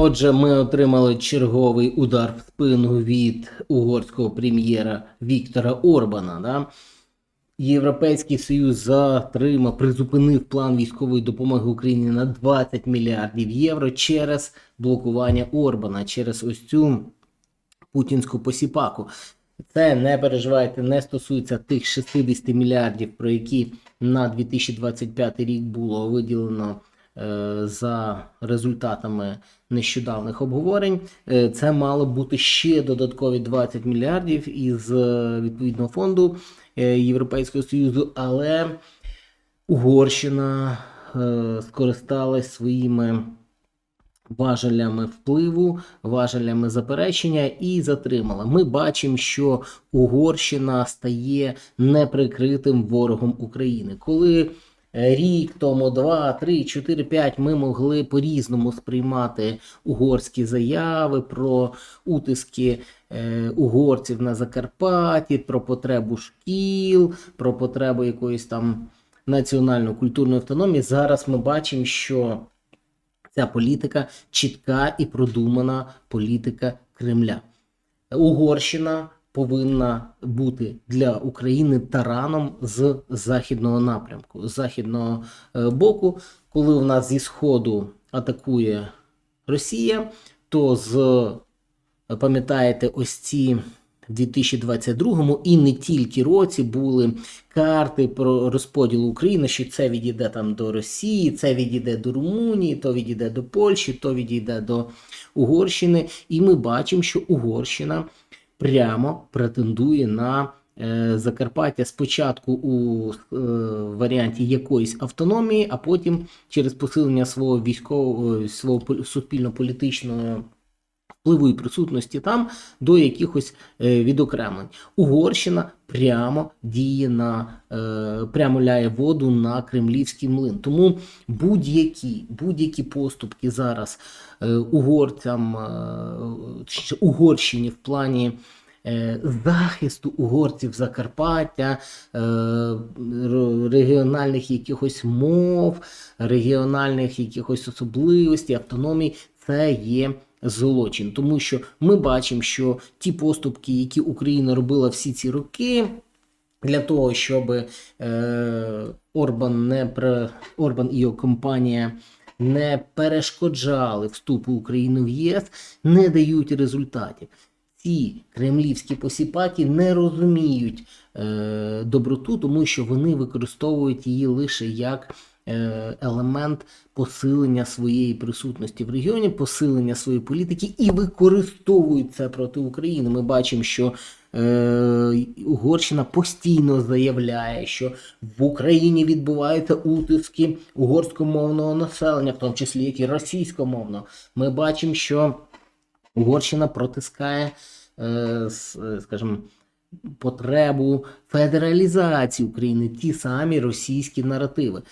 Отже, ми отримали черговий удар в спину від угорського прем'єра Віктора Орбана. Да? Європейський Союз затримав, призупинив план військової допомоги Україні на 20 мільярдів євро через блокування Орбана, через ось цю путінську посіпаку. Це не переживайте, не стосується тих 60 мільярдів, про які на 2025 рік було виділено за результатами нещодавних обговорень. Е, Це мало бути ще додаткові 20 мільярдів із е, відповідного фонду е, Європейського Союзу, але Угорщина е, скористалась своїми важелями впливу, важелями заперечення і затримала. Ми бачимо, що Угорщина стає неприкритим ворогом України. Коли е, рік тому, два, три, чотири, п'ять ми могли по-різному сприймати угорські заяви про утиски е, угорців на Закарпатті, про потребу шкіл, про потребу якоїсь там національно-культурної автономії. Зараз ми бачимо, що ця політика чітка і продумана політика Кремля. Угорщина повинна бути для України тараном з західного напрямку, з західного е, боку. Коли у нас зі сходу атакує Росія, то з е, пам'ятаєте, ось ці в 2022 і не тільки році були карти про розподіл України, що це відійде там до Росії, це відійде до Румунії, то відійде до Польщі, то відійде до Угорщини. І ми бачимо, що Угорщина прямо претендує на е, Закарпаття. Спочатку у е, варіанті якоїсь автономії, а потім через посилення свого військового свого суспільно-політичного впливу і присутності там до якихось е, відокремлень. Угорщина прямо діє на е, прямо ляє воду на кремлівський млин. Тому будь-які будь-які поступки зараз е, угорцям Угорщині в плані. Захисту угорців Закарпаття, регіональних якихось мов, регіональних якихось особливостей, автономій, це є злочин, тому що ми бачимо, що ті поступки, які Україна робила всі ці роки. Для того, щоб е, Орбан не пре- Орбан і його компанія не перешкоджали вступу України в ЄС, не дають результатів. Ці кремлівські посіпаки не розуміють е, доброту, тому що вони використовують її лише як елемент посилення своєї присутності в регіоні, посилення своєї політики і використовують це проти України. Ми бачимо, що е, Угорщина постійно заявляє, що в Україні відбуваються утиски угорськомовного населення, в тому числі як і російськомовного. Ми бачимо, що Угорщина протискає, е, е, скажімо, потребу федералізації України, ті самі російські наративи.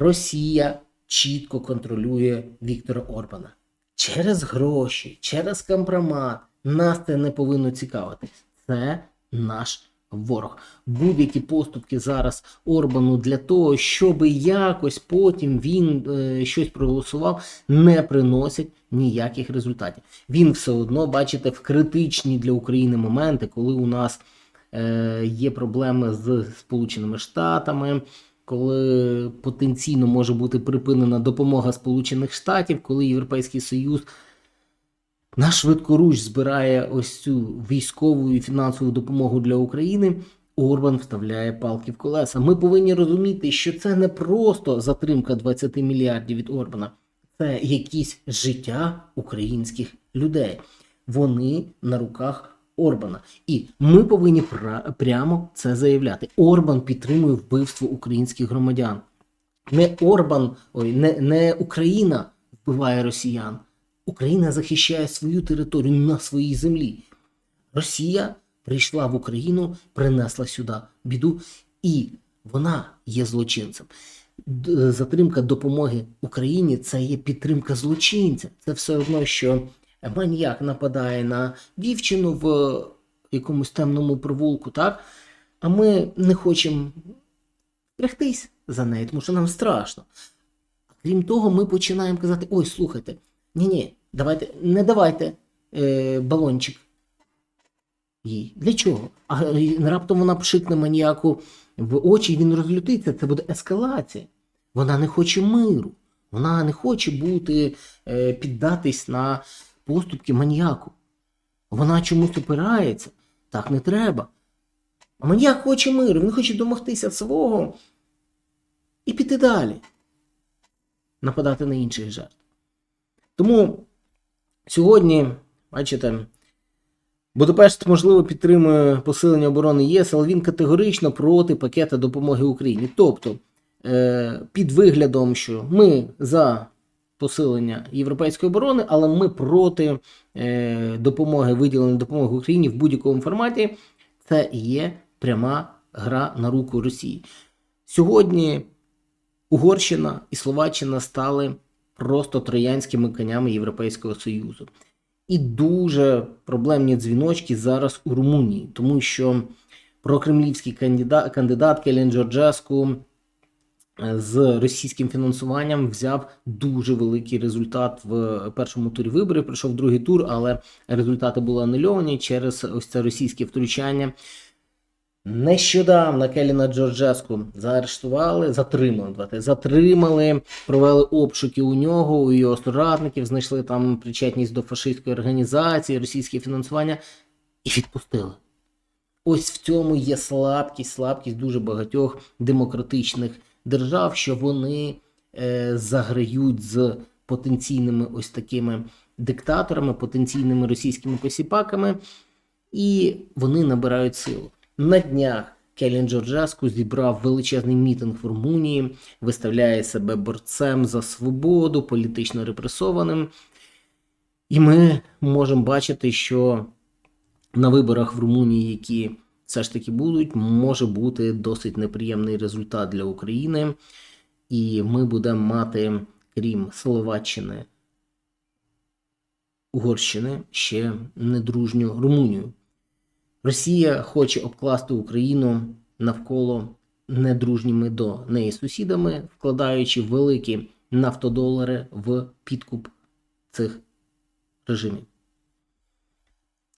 Росія чітко контролює Віктора Орбана. Через гроші, через компромат. Нас це не повинно цікавити. Це наш ворог. Будь-які поступки зараз Орбану для того, щоб якось потім він е, щось проголосував, не приносять ніяких результатів. Він все одно, бачите, в критичні для України моменти, коли у нас е, є проблеми з Сполученими Штатами. Коли потенційно може бути припинена допомога Сполучених Штатів, коли Європейський Союз на швидкоруч збирає ось цю військову і фінансову допомогу для України, Орбан вставляє палки в колеса. Ми повинні розуміти, що це не просто затримка 20 мільярдів від Орбана, це якісь життя українських людей. Вони на руках Орбана. І ми повинні прямо це заявляти. Орбан підтримує вбивство українських громадян. Не Орбан, ой, не, не Україна вбиває росіян. Україна захищає свою територію на своїй землі. Росія прийшла в Україну, принесла сюди біду, і вона є злочинцем. Затримка допомоги Україні це є підтримка злочинця. Це все одно, що маніяк нападає на дівчину в якомусь темному провулку, так? А ми не хочемо втрягтись за нею, тому що нам страшно. Крім того, ми починаємо казати: ой, слухайте, ні-ні, Давайте, не давайте е, балончик їй. Для чого? А раптом вона пшикне маніяку в очі, і він розлютиться. Це буде ескалація. Вона не хоче миру. Вона не хоче бути, е, піддатись на поступки маніяку. Вона чомусь опирається. Так не треба. А маніяк хоче миру, він хоче домогтися свого і піти далі. Нападати на інших жертв. Тому сьогодні, бачите, Будапешт, можливо, підтримує посилення оборони ЄС, але він категорично проти пакета допомоги Україні. Тобто, е, під виглядом, що ми за посилення європейської оборони, але ми проти е, допомоги, виділення допомоги Україні в будь-якому форматі, це є пряма гра на руку Росії. Сьогодні Угорщина і Словаччина стали просто троянськими конями Європейського Союзу. І дуже проблемні дзвіночки зараз у Румунії, тому що прокремлівський кандидат, кандидат Келін Джорджеску з російським фінансуванням взяв дуже великий результат в першому турі виборів. Пройшов другий тур, але результати були анульовані через ось це російське втручання. Нещодавно Келіна Джорджеску заарештували, затримали, затримали, провели обшуки у нього, у його соратників, знайшли там причетність до фашистської організації, російське фінансування і відпустили. Ось в цьому є слабкість, слабкість дуже багатьох демократичних держав, що вони е, заграють з потенційними ось такими диктаторами, потенційними російськими посіпаками, і вони набирають силу. На днях Келін Джорджеску зібрав величезний мітинг в Румунії, виставляє себе борцем за свободу, політично репресованим. І ми можемо бачити, що на виборах в Румунії, які все ж таки будуть, може бути досить неприємний результат для України. І ми будемо мати, крім Словаччини, Угорщини, ще недружню Румунію. Росія хоче обкласти Україну навколо недружніми до неї сусідами, вкладаючи великі нафтодолари в підкуп цих режимів.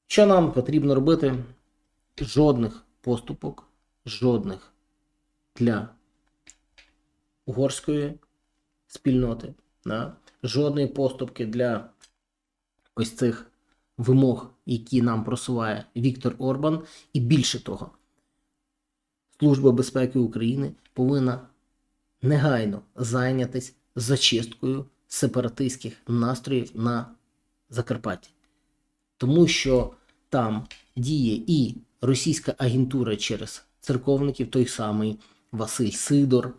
Що нам потрібно робити? Жодних поступок, жодних для угорської спільноти, да? жодної поступки для ось цих вимог, які нам просуває Віктор Орбан, і більше того, Служба безпеки України повинна негайно зайнятися зачисткою сепаратистських настроїв на Закарпатті, тому що там діє і російська агентура через церковників, той самий Василь Сидор,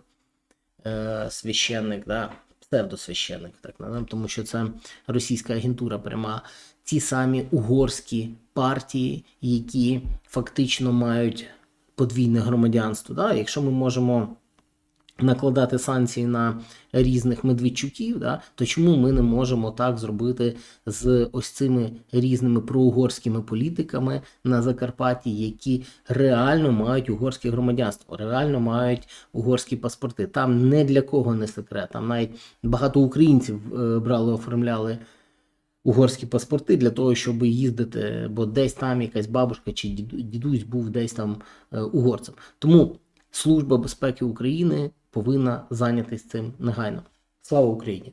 е, священник, да, псевдосвященник, так називаємо, тому що це російська агентура пряма. Ті самі угорські партії, які фактично мають подвійне громадянство. Да? Якщо ми можемо накладати санкції на різних медведчуків, да, то чому ми не можемо так зробити з ось цими різними проугорськими політиками на Закарпатті, які реально мають угорське громадянство, реально мають угорські паспорти? Там не для кого не секрет. Там навіть багато українців е, брали, оформляли. Угорські паспорти для того, щоб їздити, бо десь там якась бабушка чи дідусь був десь там е, угорцем. Тому Служба безпеки України повинна зайнятися цим негайно. Слава Україні!